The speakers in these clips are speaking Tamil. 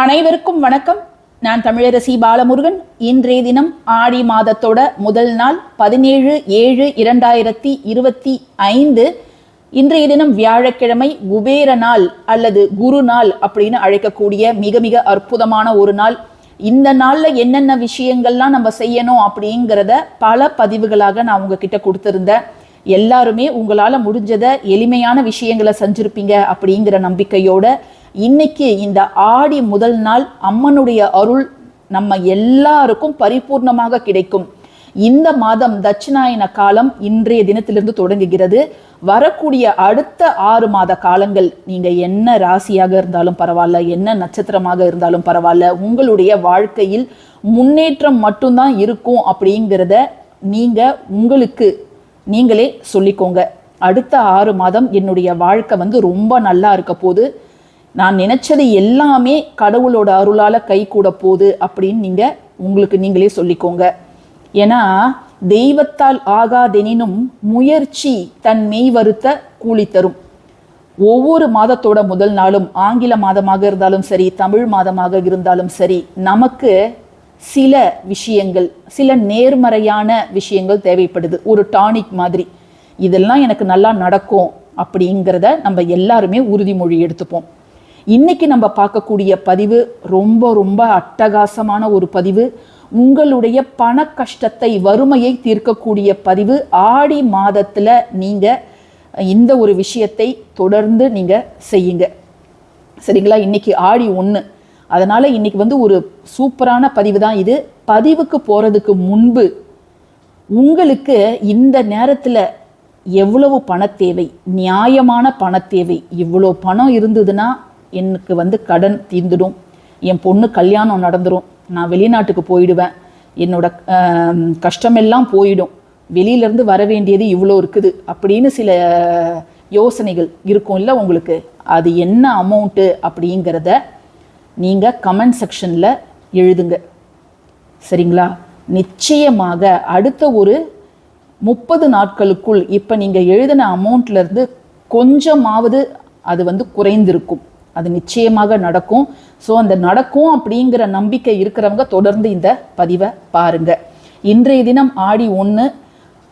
அனைவருக்கும் வணக்கம். நான் தமிழரசி பாலமுருகன். இன்றைய தினம் ஆடி மாதத்தோட முதல் நாள் பதினேழு ஏழு இரண்டாயிரத்தி இருபத்தி ஐந்து. இன்றைய தினம் வியாழக்கிழமை குபேர நாள் அல்லது குரு நாள் அப்படின்னு அழைக்கக்கூடிய மிக மிக அற்புதமான ஒரு நாள். இந்த நாளில் என்னென்ன விஷயங்கள்லாம் நம்ம செய்யணும் அப்படிங்கிறத பல பதிவுகளாக நான் உங்ககிட்ட கொடுத்துருந்தேன். எல்லாருமே உங்களால் முடிஞ்சதை எளிமையான விஷயங்களை செஞ்சுருப்பீங்க அப்படிங்கிற நம்பிக்கையோட இன்னைக்கு இந்த ஆடி முதல் நாள் அம்மனுடைய அருள் நம்ம எல்லாருக்கும் பரிபூர்ணமாக கிடைக்கும். இந்த மாதம் தட்சிணாயன காலம் இன்றைய தினத்திலிருந்து தொடங்குகிறது. வரக்கூடிய அடுத்த ஆறு மாத காலங்கள் நீங்க என்ன ராசியாக இருந்தாலும் பரவாயில்ல என்ன நட்சத்திரமாக இருந்தாலும் பரவாயில்ல உங்களுடைய வாழ்க்கையில் முன்னேற்றம் மட்டும்தான் இருக்கும் அப்படிங்கிறத நீங்க உங்களுக்கு நீங்களே சொல்லிக்கோங்க. அடுத்த ஆறு மாதம் என்னுடைய வாழ்க்கை வந்து ரொம்ப நல்லா இருக்க போது நான் நினைச்சது எல்லாமே கடவுளோட அருளால் கை கூட போகுது அப்படின்னு நீங்கள் உங்களுக்கு நீங்களே சொல்லிக்கோங்க. ஏன்னா தெய்வத்தால் ஆகாதெனினும் முயற்சி தன் மெய் வருத்த கூலி தரும். ஒவ்வொரு மாதத்தோட முதல் நாளும் ஆங்கில மாதமாக இருந்தாலும் சரி தமிழ் மாதமாக இருந்தாலும் சரி நமக்கு சில விஷயங்கள் சில நேர்மறையான விஷயங்கள் தேவைப்படுது. ஒரு டானிக் மாதிரி. இதெல்லாம் எனக்கு நல்லா நடக்கும் அப்படிங்கிறத நம்ம எல்லாருமே உறுதிமொழி எடுத்துப்போம். இன்னைக்கு நம்ம பார்க்கக்கூடிய பதிவு ரொம்ப ரொம்ப அட்டகாசமான ஒரு பதிவு. உங்களுடைய பண கஷ்டத்தை வறுமையை தீர்க்கக்கூடிய பதிவு. ஆடி மாதத்தில் நீங்கள் இந்த ஒரு விஷயத்தை தொடர்ந்து நீங்கள் செய்யுங்க. சரிங்களா? இன்னைக்கு ஆடி ஒன்று அதனால் இன்னைக்கு வந்து ஒரு சூப்பரான பதிவு தான் இது. பதிவுக்கு போகிறதுக்கு முன்பு உங்களுக்கு இந்த நேரத்தில் எவ்வளவு பண தேவை? நியாயமான பண தேவை? இவ்வளோ பணம் இருந்ததுன்னா எனக்கு வந்து கடன் தீர்ந்துடும். என் பொண்ணு கல்யாணம் நடந்துடும் நான் வெளிநாட்டுக்கு போயிடுவேன். என்னோட கஷ்டமெல்லாம் போயிடும். வெளியிலேருந்து வர வேண்டியது இவ்வளோ இருக்குது அப்படின்னு சில யோசனைகள் இருக்கும் இல்லை உங்களுக்கு? அது என்ன அமௌண்ட்டு அப்படிங்கிறத நீங்கள் கமெண்ட் செக்ஷனில் எழுதுங்க. சரிங்களா? நிச்சயமாக அடுத்த ஒரு முப்பது நாட்களுக்குள் இப்போ நீங்கள் எழுதின அமௌண்ட்லேருந்து கொஞ்சமாவது அது வந்து குறைந்திருக்கும். அது நிச்சயமாக நடக்கும். ஸோ அந்த நடக்கும் அப்படிங்கிற நம்பிக்கை இருக்கிறவங்க தொடர்ந்து இந்த பதிவை பாருங்க. இன்றைய தினம் ஆடி ஒன்று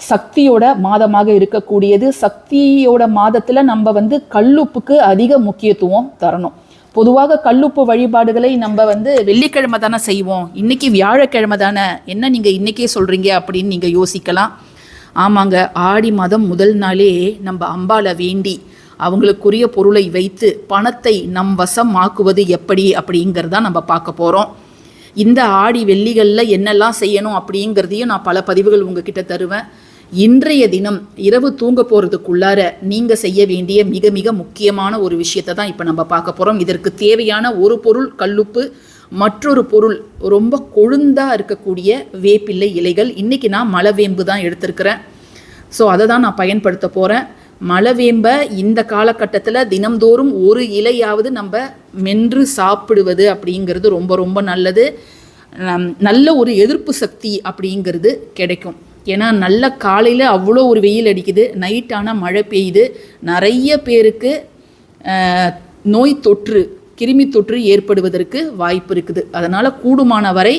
சக்தியோட மாதமாக இருக்கக்கூடியது. சக்தியோட மாதத்தில் நம்ம வந்து கல்லுப்புக்கு அதிக முக்கியத்துவம் தரணும். பொதுவாக கல்லுப்பு வழிபாடுகளை நம்ம வந்து வெள்ளிக்கிழமை தானே செய்வோம். இன்னைக்கு வியாழக்கிழமை தானே. என்ன நீங்கள் இன்றைக்கே சொல்கிறீங்க அப்படின்னு நீங்கள் யோசிக்கலாம். ஆமாங்க ஆடி மாதம் முதல் நாளே நம்ம அம்பால வேண்டி அவங்களுக்குரிய பொருளை வைத்து பணத்தை நம் வசம் ஆக்குவது எப்படி அப்படிங்கிறத நம்ம பார்க்க போகிறோம் இந்த ஆடி வெள்ளிகளில் என்னெல்லாம் செய்யணும் அப்படிங்கிறதையும் நான் பல பதிவுகள் உங்ககிட்ட தருவேன். இன்றைய தினம் இரவு தூங்க போகிறதுக்குள்ளார நீங்கள் செய்ய வேண்டிய மிக மிக முக்கியமான ஒரு விஷயத்தை தான் இப்போ நம்ம பார்க்க போகிறோம் இதற்கு தேவையான ஒரு பொருள் கல்லுப்பு மற்றொரு பொருள் ரொம்ப கொழுந்தாக இருக்கக்கூடிய வேப்பிள்ளை இலைகள். இன்றைக்கி நான் மலவேம்பு தான் எடுத்திருக்கிறேன். ஸோ அதை தான் நான் பயன்படுத்த போகிறேன் மலவேம்பை இந்த காலகட்டத்தில் தினம்தோறும் ஒரு இலையாவது நம்ம மென்று சாப்பிடுவது அப்படிங்கிறது ரொம்ப ரொம்ப நல்லது. நம் நல்ல ஒரு எதிர்ப்பு சக்தி அப்படிங்கிறது கிடைக்கும். ஏன்னா நல்ல காலையில் அவ்வளோ ஒரு வெயில் அடிக்குது நைட்டான மழை பெய்யுது. நிறைய பேருக்கு நோய் தொற்று கிருமி தொற்று ஏற்படுவதற்கு வாய்ப்பு இருக்குது. அதனால் கூடுமான வரை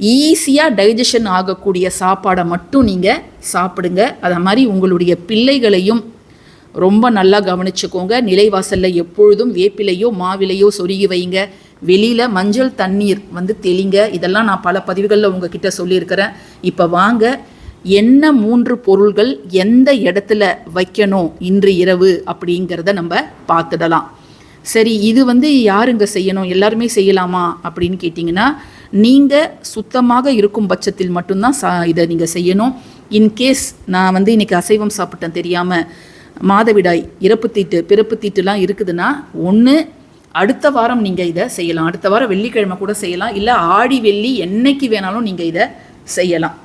ஈஸியாக டைஜஷன் ஆகக்கூடிய சாப்பாடை மட்டும் நீங்கள் சாப்பிடுங்க. அதை மாதிரி உங்களுடைய பிள்ளைகளையும் ரொம்ப நல்லா கவனிச்சுக்கோங்க. நிலைவாசலில் எப்பொழுதும் வேப்பிலையோ மாவிலையோ சொருகி வைங்க. வெளியில் மஞ்சள் தண்ணீர் வந்து தெளிங்க. இதெல்லாம் நான் பல பதிவுகளில் உங்ககிட்ட சொல்லியிருக்கிறேன். இப்போ வாங்க என்ன மூன்று பொருள்கள் எந்த இடத்துல வைக்கணும் இன்று இரவு அப்படிங்கிறத நம்ம பார்த்துடலாம். சரி இது வந்து யாருங்க செய்யணும்? எல்லாருமே செய்யலாமா அப்படின்னு கேட்டிங்கன்னா நீங்கள் சுத்தமாக இருக்கும் பட்சத்தில் மட்டும்தான் சா இதை நீங்கள் செய்யணும். இன்கேஸ் நான் வந்து இன்றைக்கி அசைவம் சாப்பிட்டேன் தெரியாமல் மாதவிடாய் இறப்பு தீட்டு பிறப்பு தீட்டுலாம் இருக்குதுன்னா ஒன்று அடுத்த வாரம் நீங்கள் இதை செய்யலாம். அடுத்த வாரம் வெள்ளிக்கிழமை கூட செய்யலாம். இல்லை ஆடி வெள்ளி என்னைக்கு வேணாலும் நீங்கள் இதை செய்யலாம்.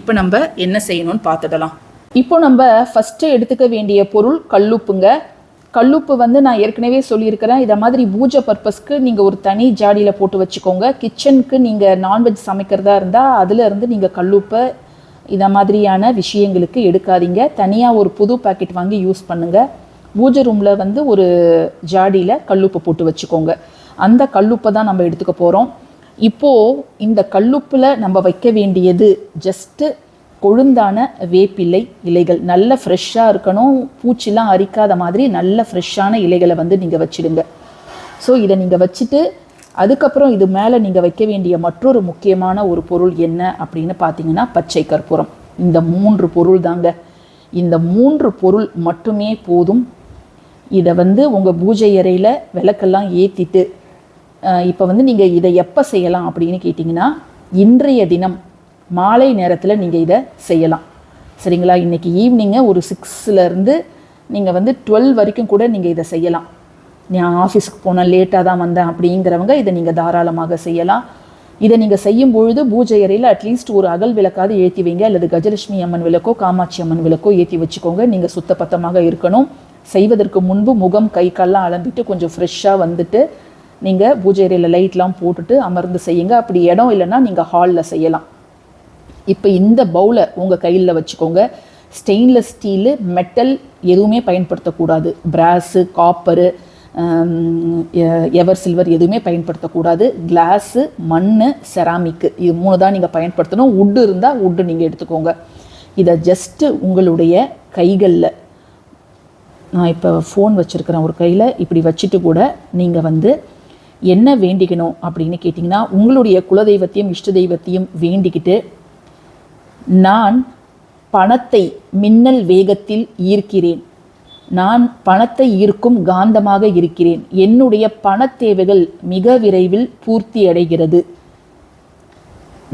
இப்போ நம்ம என்ன செய்யணும்னு பார்த்துடலாம். இப்போ நம்ம ஃபஸ்ட்டு எடுத்துக்க வேண்டிய பொருள் கல்லுப்புங்க. கல்லுப்பு வந்து நான் ஏற்கனவே சொல்லியிருக்கிறேன். இதை மாதிரி பூஜை பர்பஸ்க்கு நீங்கள் ஒரு தனி ஜாடியில் போட்டு வச்சுக்கோங்க. கிச்சனுக்கு நீங்கள் நான்வெஜ் சமைக்கிறதா இருந்தால் அதிலிருந்து நீங்கள் கல்லுப்பை இதை மாதிரியான விஷயங்களுக்கு எடுக்காதீங்க. தனியாக ஒரு புது பாக்கெட் வாங்கி யூஸ் பண்ணுங்கள் பூஜை ரூமில் வந்து ஒரு ஜாடியில் கல்லுப்பு போட்டு வச்சுக்கோங்க. அந்த கல்லுப்பை தான் நம்ம எடுத்துக்க போகிறோம் இப்போது இந்த கல்லுப்பில் நம்ம வைக்க வேண்டியது ஜஸ்ட்டு கொழுந்தான வேப்பிலை இலைகள். நல்ல ஃப்ரெஷ்ஷாக இருக்கணும். பூச்சிலாம் அரிக்காத மாதிரி நல்ல ஃப்ரெஷ்ஷான இலைகளை வந்து நீங்கள் வச்சிடுங்க. ஸோ இதை நீங்கள் வச்சுட்டு அதுக்கப்புறம் இது மேலே நீங்கள் வைக்க வேண்டிய மற்றொரு முக்கியமான ஒரு பொருள் என்ன அப்படின்னு பார்த்தீங்கன்னா பச்சை கற்பூரம். இந்த மூன்று பொருள் தாங்க. இந்த மூன்று பொருள் மட்டுமே போதும். இதை வந்து உங்கள் பூஜை அறையில் விளக்கெல்லாம் ஏற்றிட்டு இப்போ வந்து நீங்கள் இதை எப்போ செய்யலாம் அப்படின்னு கேட்டிங்கன்னா இன்றைய தினம் மாலை நேரத்தில் நீங்கள் இதை செய்யலாம். சரிங்களா? இன்றைக்கி ஈவினிங்கு ஒரு சிக்ஸ்லேருந்து நீங்கள் வந்து டுவெல் வரைக்கும் கூட நீங்கள் இதை செய்யலாம். நான் ஆஃபீஸுக்கு போனேன் லேட்டாக தான் வந்தேன் அப்படிங்கிறவங்க இதை நீங்கள் தாராளமாக செய்யலாம். இதை நீங்கள் செய்யும் பொழுது பூஜை அறையில் அட்லீஸ்ட் ஒரு அகல் விளக்காவது ஏற்றி வைங்க. அல்லது கஜலட்சுமி அம்மன் விளக்கோ காமாட்சி அம்மன் விளக்கோ ஏற்றி வச்சுக்கோங்க. நீங்கள் சுத்தப்பத்தமாக இருக்கணும். செய்வதற்கு முன்பு முகம் கை கால்லாம் அலம்பிட்டு கொஞ்சம் ஃப்ரெஷ்ஷாக வந்துட்டு நீங்கள் பூஜை அறையில் லைட்லாம் போட்டுட்டு அமர்ந்து செய்யுங்க. அப்படி இடம் இல்லைன்னா நீங்கள் ஹாலில் செய்யலாம். இப்போ இந்த பவுலை உங்கள் கையில் வச்சுக்கோங்க. ஸ்டெயின்லெஸ் ஸ்டீலு மெட்டல் எதுவுமே பயன்படுத்தக்கூடாது. பிராஸு காப்பரு எவர் சில்வர் எதுவுமே பயன்படுத்தக்கூடாது. கிளாஸு மண் செராமிக்கு இது மூணு தான் நீங்கள் பயன்படுத்தணும். உட்டு இருந்தால் உட்டு நீங்கள் எடுத்துக்கோங்க. இதை ஜஸ்ட்டு உங்களுடைய கைகளில் நான் இப்போ ஃபோன் வச்சுருக்கிறேன் ஒரு கையில். இப்படி வச்சுட்டு கூட நீங்கள் வந்து என்ன வேண்டிக்கணும் அப்படின்னு கேட்டிங்கன்னா உங்களுடைய குலதெய்வத்தையும் இஷ்ட தெய்வத்தையும் வேண்டிக்கிட்டு நான் பணத்தை மின்னல் வேகத்தில் ஈர்க்கிறேன். நான் பணத்தை ஈர்க்கும் காந்தமாக இருக்கிறேன். என்னுடைய பண தேவைகள் மிக விரைவில் பூர்த்தி அடைகிறது.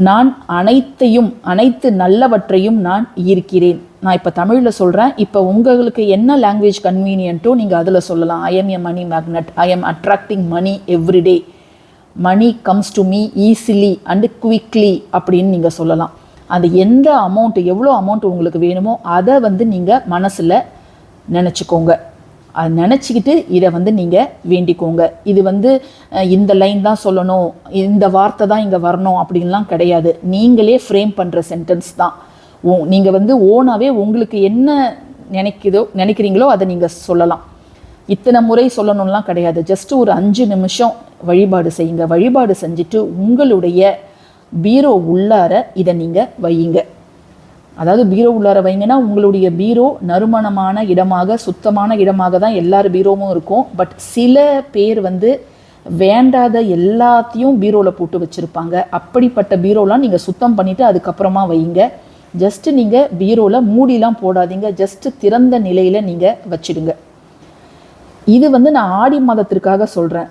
நான் அனைத்தையும் அனைத்து நல்லவற்றையும் நான் ஈர்க்கிறேன். நான் இப்போ தமிழில் சொல்கிறேன் இப்போ உங்களுக்கு என்ன லாங்குவேஜ் கன்வீனியன்ட்டோ நீங்கள் அதில் சொல்லலாம். I am a money magnet I am attracting money everyday money comes to me easily and quickly அப்படின்னு நீங்கள் சொல்லலாம். அது எந்த அமௌண்ட் எவ்வளோ அமௌண்ட் உங்களுக்கு வேணுமோ அதை வந்து நீங்கள் மனசில் நினச்சிக்கோங்க. அது நினச்சிக்கிட்டு இதை வந்து நீங்கள் வேண்டிக்கோங்க. இது வந்து இந்த லைன் தான் சொல்லணும் இந்த வார்த்தை தான் இங்கே வரணும் அப்படின்லாம் கிடையாது. நீங்களே ஃப்ரேம் பண்ணுற சென்டென்ஸ் தான். ஓ நீங்கள் வந்து ஓனாகவே உங்களுக்கு என்ன நினைக்குதோ நினைக்கிறீங்களோ அதை நீங்கள் சொல்லலாம். இத்தனை முறை சொல்லணும்லாம் கிடையாது. ஜஸ்ட் ஒரு அஞ்சு நிமிஷம் வழிபாடு செய்யுங்க. வழிபாடு செஞ்சுட்டு உங்களுடைய பீரோ உள்ளார இதை நீங்கள் வையுங்க. அதாவது பீரோ உள்ளார வைங்கன்னா உங்களுடைய பீரோ நறுமணமான இடமாக சுத்தமான இடமாக தான் எல்லார் பீரோவும் இருக்கும். பட் சில பேர் வந்து வேண்டாத எல்லாத்தையும் பீரோவில் போட்டு வச்சுருப்பாங்க. அப்படிப்பட்ட பீரோலாம் நீங்கள் சுத்தம் பண்ணிவிட்டு அதுக்கப்புறமா வையுங்க. ஜஸ்ட்டு நீங்கள் பீரோவில் மூடிலாம் போடாதீங்க. ஜஸ்ட்டு திறந்த நிலையில் நீங்கள் வச்சிடுங்க. இது வந்து நான் ஆடி மாதத்திற்காக சொல்கிறேன்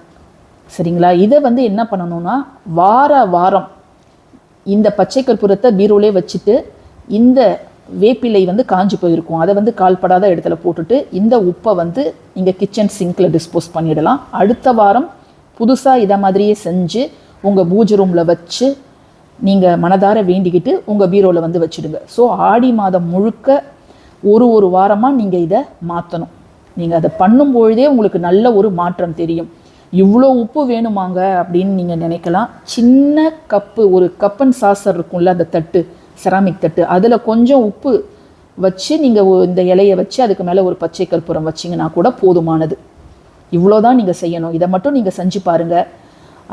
சரிங்களா? இதை வந்து என்ன பண்ணணும்னா வார வாரம் இந்த பச்சை கற்பூரத்தை பீரோலே வச்சுட்டு இந்த வேப்பிலை வந்து காஞ்சு போயிருக்கும். அதை வந்து கால்படாத இடத்துல போட்டுட்டு இந்த உப்பை வந்து நீங்கள் கிச்சன் சிங்க்கில் டிஸ்போஸ் பண்ணிடலாம். அடுத்த வாரம் புதுசாக இதை மாதிரியே செஞ்சு உங்கள் பூஜை ரூமில் வச்சு நீங்கள் மனதார வேண்டிக்கிட்டு உங்கள் பீரோவில் வந்து வச்சுடுங்க. ஸோ ஆடி மாதம் முழுக்க ஒரு ஒரு வாரமாக நீங்கள் இதை மாற்றணும் நீங்கள் அதை பண்ணும்பொழுதே உங்களுக்கு நல்ல ஒரு மாற்றம் தெரியும். இவ்வளோ உப்பு வேணுமாங்க அப்படின்னு நீங்கள் நினைக்கலாம். சின்ன கப்பு ஒரு கப்பன் சாசர் இருக்கும்ல அந்த தட்டு செராமிக் தட்டு. அதில் கொஞ்சம் உப்பு வச்சு நீங்கள் இந்த இலையை வச்சு அதுக்கு மேலே ஒரு பச்சை கற்பூரம் வச்சிங்கன்னா கூட போதுமானது. இவ்வளோ தான் நீங்கள் செய்யணும். இதை மட்டும் நீங்கள் செஞ்சு பாருங்கள்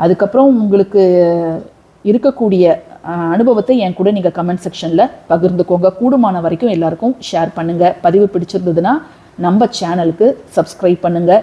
அதுக்கப்புறம் உங்களுக்கு இருக்கக்கூடிய அனுபவத்தை என் கூட நீங்கள் கமெண்ட் செக்ஷனில் பகிர்ந்துக்கோங்க. கூடுமான வரைக்கும் எல்லாருக்கும் ஷேர் பண்ணுங்கள் பதிவு பிடிச்சிருந்ததுன்னா நம்ம சேனலுக்கு சப்ஸ்கிரைப் பண்ணுங்கள்